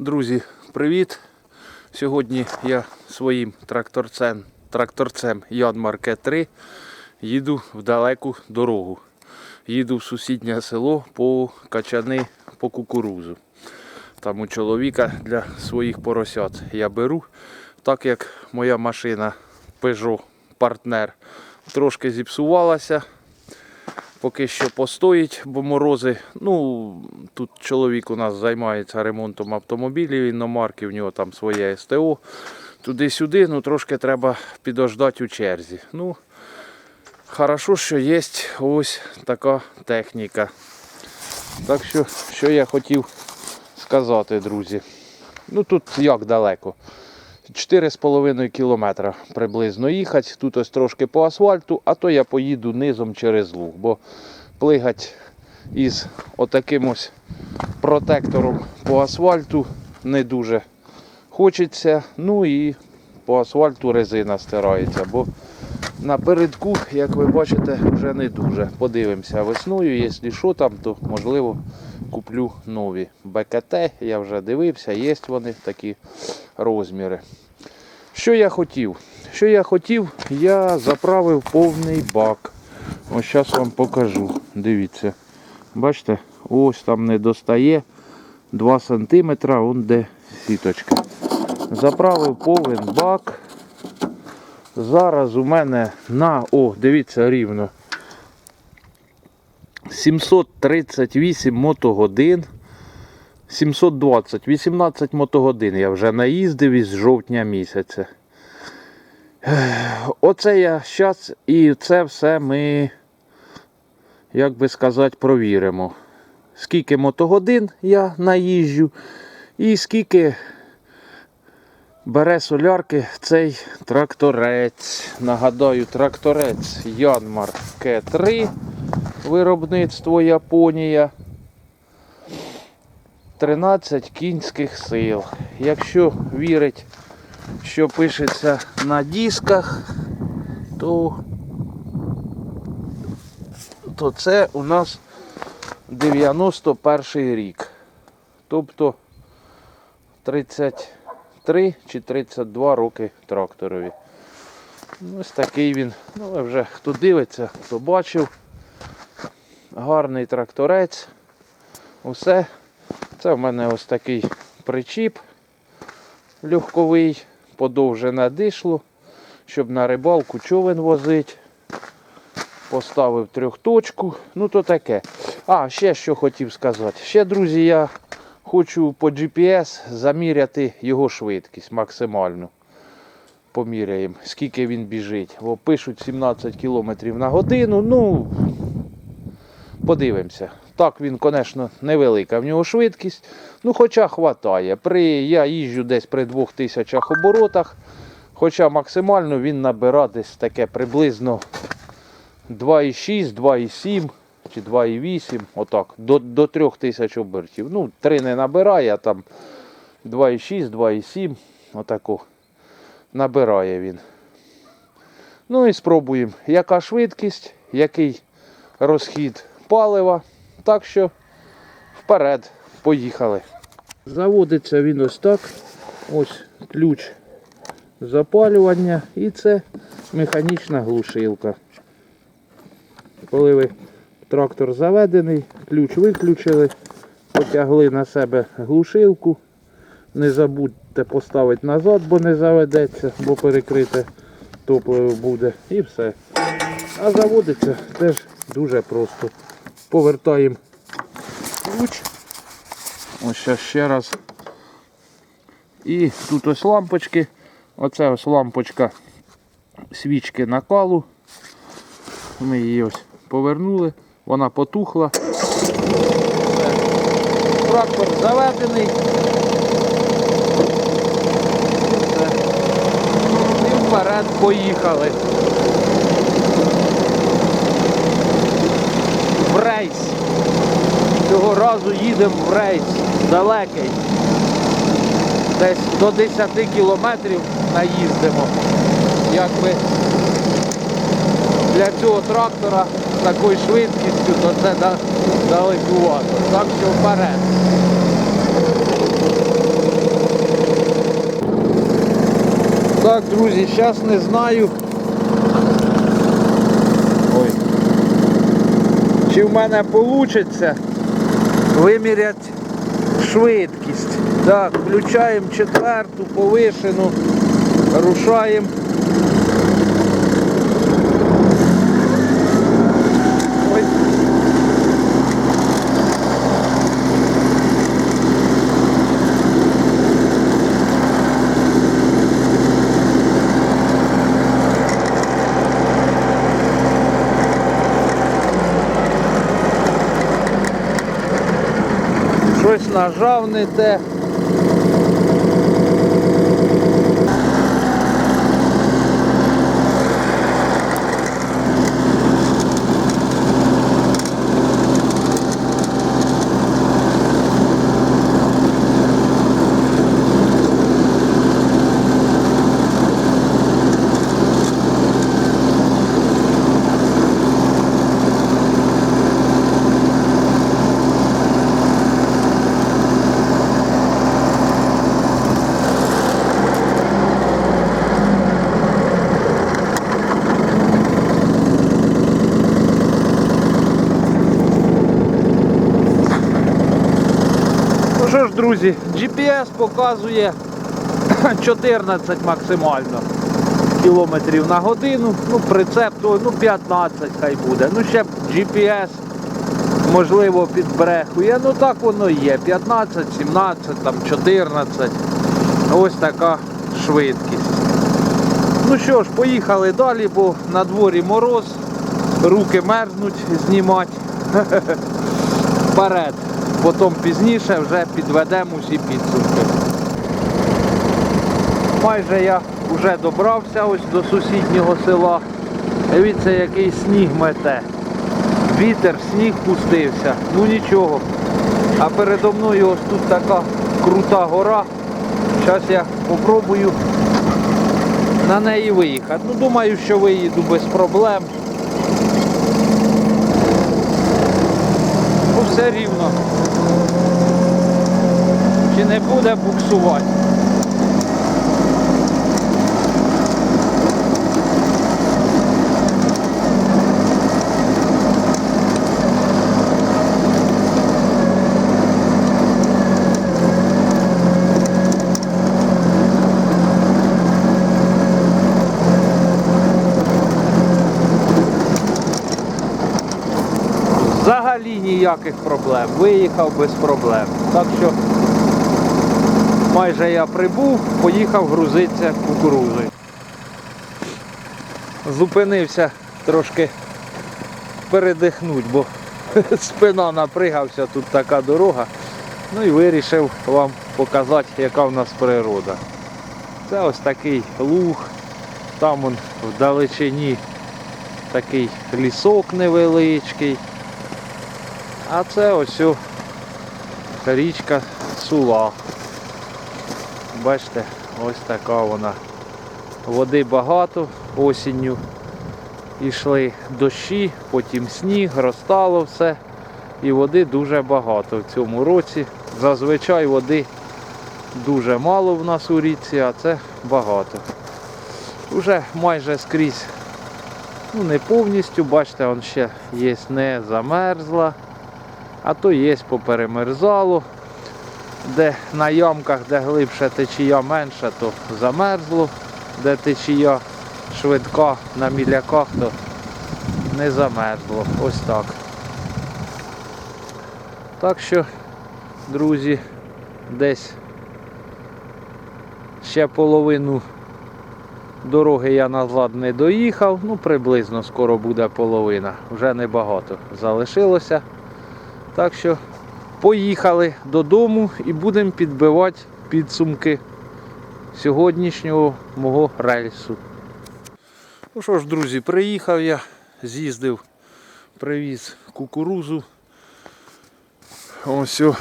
Друзі, привіт! Сьогодні я своїм тракторцем, тракторцем Янмарке 3 їду в далеку дорогу. Їду в сусіднє село по качани по кукурузу. Там у чоловіка для своїх поросят я беру, так як моя машина Peugeot партнер трошки зіпсувалася. Поки що постоїть, бо морози. Ну, тут чоловік у нас займається ремонтом автомобілів, іномарки, в нього там своє СТО. Туди-сюди, ну трошки треба підождати у черзі. Ну, хорошо, що є ось така техніка. Так що, що я хотів сказати, друзі. Ну тут як далеко. 4,5 кілометра приблизно їхати. Тут ось трошки по асфальту, а то я поїду низом через луг, бо плигать із отаким ось протектором по асфальту не дуже хочеться. Ну і по асфальту резина стирається, бо напередку, як ви бачите, вже не дуже. Подивимося весною, якщо що там, то можливо куплю нові БКТ. Я вже дивився, є вони такі розміри. Що я хотів? Що я хотів, я заправив повний бак. Ось зараз вам покажу. Дивіться. Бачите, ось там не достає 2 см, он де сіточка. Заправив повен бак. Зараз у мене на, о, дивіться, рівно. 738 мотогодин. 720, 18 мотогодин я вже наїздив із жовтня місяця. Оце я зараз і це все ми, як би сказати, провіримо. Скільки мотогодин я наїжджу і скільки бере солярки цей тракторець. Нагадаю, тракторець Янмар К3, виробництво Японія. 13 кінських сил. Якщо вірить, що пишеться на дисках, то, то це у нас 91 рік. Тобто 33 чи 32 роки тракторові. Ось такий він. Ну, вже хто дивиться, хто бачив. Гарний тракторець. Усе. Це в мене ось такий причіп легковий, подовжене дишло, щоб на рибалку човен возити. Поставив трьохточку. Ну то таке. А, ще що хотів сказати. Ще, друзі, я хочу по GPS заміряти його швидкість максимальну. Поміряємо, скільки він біжить. Бо пишуть 17 км на годину. Ну, подивимося. Так він, звісно, невелика в нього швидкість. Ну, хоча хватає. При, я їжджу десь при 2000 оборотах. Хоча максимально він набирає десь таке приблизно 2,6, 2,7 чи 2,8, отак, до, до 3000 обертів. Ну, 3 не набирає, а там 2,6, 2,7, отаку набирає він. Ну і спробуємо, яка швидкість, який розхід палива. Так що вперед, поїхали. Заводиться він ось так. Ось ключ запалювання і це механічна глушилка. Коли ви трактор заведений, ключ виключили, потягли на себе глушилку. Не забудьте поставити назад, бо не заведеться, бо перекрите топливо буде і все. А заводиться теж дуже просто. Повертаємо ключ. Ось ще раз. І тут ось лампочки. Оце ось лампочка свічки накалу. Ми її ось повернули, вона потухла. Трактор заведений. І вперед поїхали. В рейс. Цього разу їдемо в рейс далекий. Десь до 10 кілометрів наїздимо. Якби для цього трактора такою швидкістю, то це далекувато. Так що вперед. Так, друзі, зараз не знаю. Ой. Чи в мене вийде виміряти швидкість. Так, включаємо четверту повишену, рушаємо. Нажав не те. Що ж, друзі, GPS показує 14 максимально кілометрів на годину. Ну, прицеп то ну, 15 хай буде. Ну ще GPS можливо підбрехує. Ну так воно є. 15, 17, там 14. Ось така швидкість. Ну що ж, поїхали далі, бо на дворі мороз, руки мерзнуть знімати. Вперед. Потім пізніше вже підведемо усі підсумки. Майже я вже добрався ось до сусіднього села. Дивіться, який сніг мете. Вітер, сніг пустився. Ну нічого. А передо мною ось тут така крута гора. Зараз я спробую на неї виїхати. Ну думаю, що виїду без проблем. Ну все рівно. Чи не буде буксувати? Взагалі ніяких проблем. Виїхав без проблем. Так що майже я прибув, поїхав грузитися кукурузою. Зупинився трошки передихнути, бо спина напригався, тут така дорога. Ну і вирішив вам показати, яка в нас природа. Це ось такий луг, там он вдалечині такий лісок невеличкий. А це ось річка Сула. Бачите, ось така вона. Води багато, осінню йшли дощі, потім сніг, розтало все. І води дуже багато в цьому році. Зазвичай води дуже мало в нас у річці, а це багато. Уже майже скрізь, ну не повністю, бачите, он ще є не замерзла а то є поперемерзало, де на ямках, де глибше течія менша, то замерзло, де течія швидка на міляках, то не замерзло. Ось так. Так що, друзі, десь ще половину дороги я назад не доїхав, ну приблизно скоро буде половина, вже небагато залишилося. Так що поїхали додому і будемо підбивати підсумки сьогоднішнього мого рейсу. Ну що ж, друзі, приїхав я, з'їздив, привіз кукурузу. Ось о.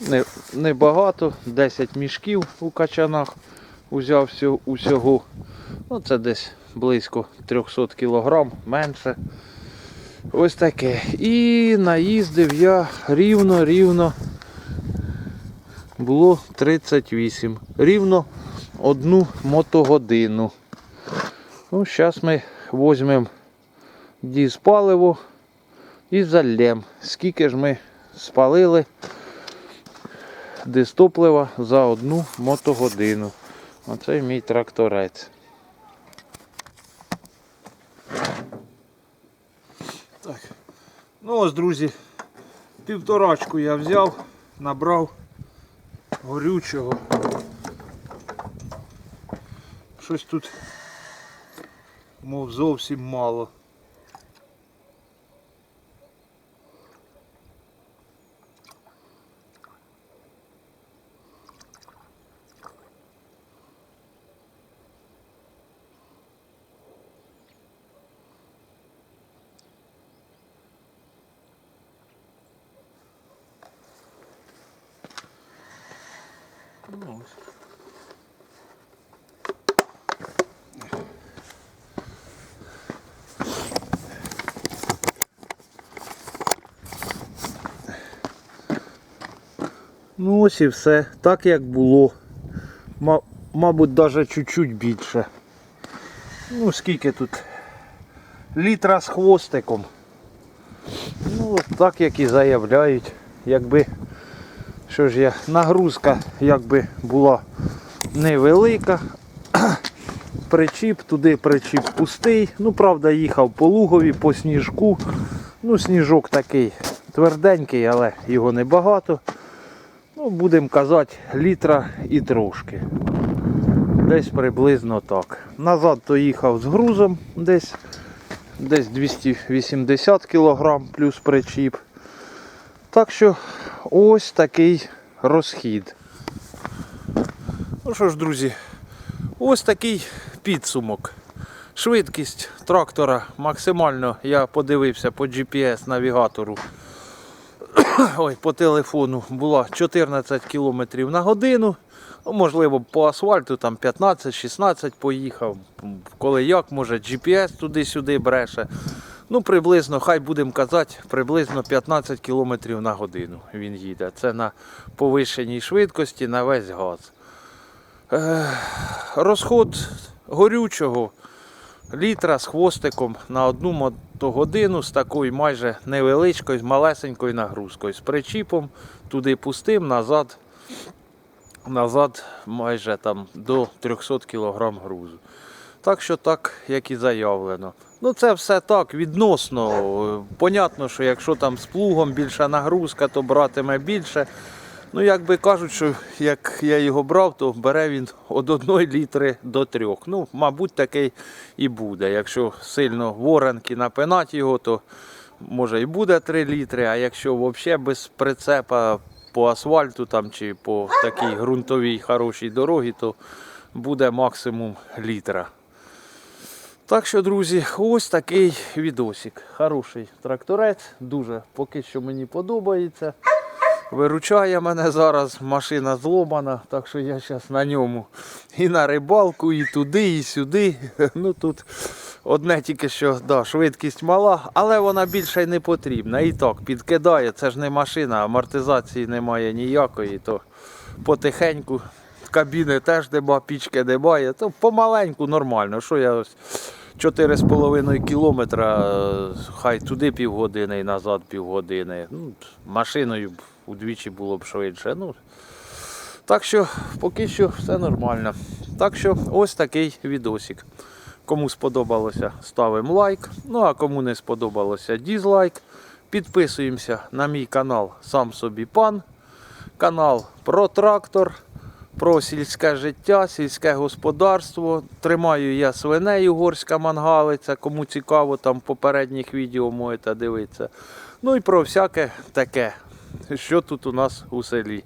Не, небагато, 10 мішків у качанах узяв усього. Ну, це десь близько 300 кг, менше. Ось таке. І наїздив я рівно, рівно було 38. Рівно одну мотогодину. Ну, зараз ми візьмемо дізпаливо і зальємо. Скільки ж ми спалили дистоплива за одну мотогодину. Оце мій тракторець. Так. Ну ось, друзі, півторачку я взяв, набрав горючого. Щось тут, мов зовсім мало. Ну, ось. Ну ось і все. Так як було. Мабуть, навіть чуть-чуть більше. Ну, скільки тут? Літра з хвостиком. Ну, так як і заявляють. Якби що ж я, нагрузка якби була невелика. Причіп, туди причіп пустий. Ну, правда, їхав по лугові, по сніжку. Ну, сніжок такий тверденький, але його небагато. Ну, будемо казати, літра і трошки. Десь приблизно так. Назад то їхав з грузом десь, десь 280 кг плюс причіп. Так що ось такий розхід. Ну що ж, друзі, ось такий підсумок. Швидкість трактора максимально я подивився по GPS навігатору. Ой, по телефону була 14 км на годину. Ну, можливо, по асфальту там 15-16 поїхав. Коли як, може GPS туди-сюди бреше. Ну, приблизно, хай будемо казати, приблизно 15 км на годину він їде. Це на повищеній швидкості на весь газ. Розход горючого літра з хвостиком на одну мотогодину з такою майже невеличкою, малесенькою нагрузкою. З причіпом туди пустим, назад, назад майже там до 300 кг грузу. Так що так, як і заявлено. Ну це все так, відносно. Понятно, що якщо там з плугом більша нагрузка, то братиме більше. Ну, як би кажуть, що як я його брав, то бере він від 1 літри до 3. Ну, мабуть, такий і буде. Якщо сильно воронки напинати його, то може і буде 3 літри, а якщо взагалі без прицепа по асфальту там, чи по такій ґрунтовій хорошій дорогі, то буде максимум літра. Так що, друзі, ось такий відосик. Хороший тракторець, дуже поки що мені подобається. Виручає мене зараз, машина зломана, так що я зараз на ньому і на рибалку, і туди, і сюди. Ну тут одне тільки що да, швидкість мала, але вона більше й не потрібна. І так, підкидає, це ж не машина, амортизації немає ніякої, то потихеньку. Кабіни теж нема, пічки немає, то помаленьку нормально. Що я ось 4,5 кілометра, хай туди півгодини і назад півгодини. Ну, машиною удвічі було б швидше. Ну, так що поки що все нормально. Так що ось такий відосик. Кому сподобалося, ставимо лайк. Ну а кому не сподобалося, дізлайк. Підписуємося на мій канал Сам собі пан. Канал про трактор, про сільське життя, сільське господарство. Тримаю я свиней угорська мангалиця. Кому цікаво, там попередніх відео можете дивитися. Ну і про всяке таке, що тут у нас у селі.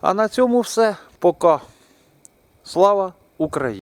А на цьому все. Пока. Слава Україні!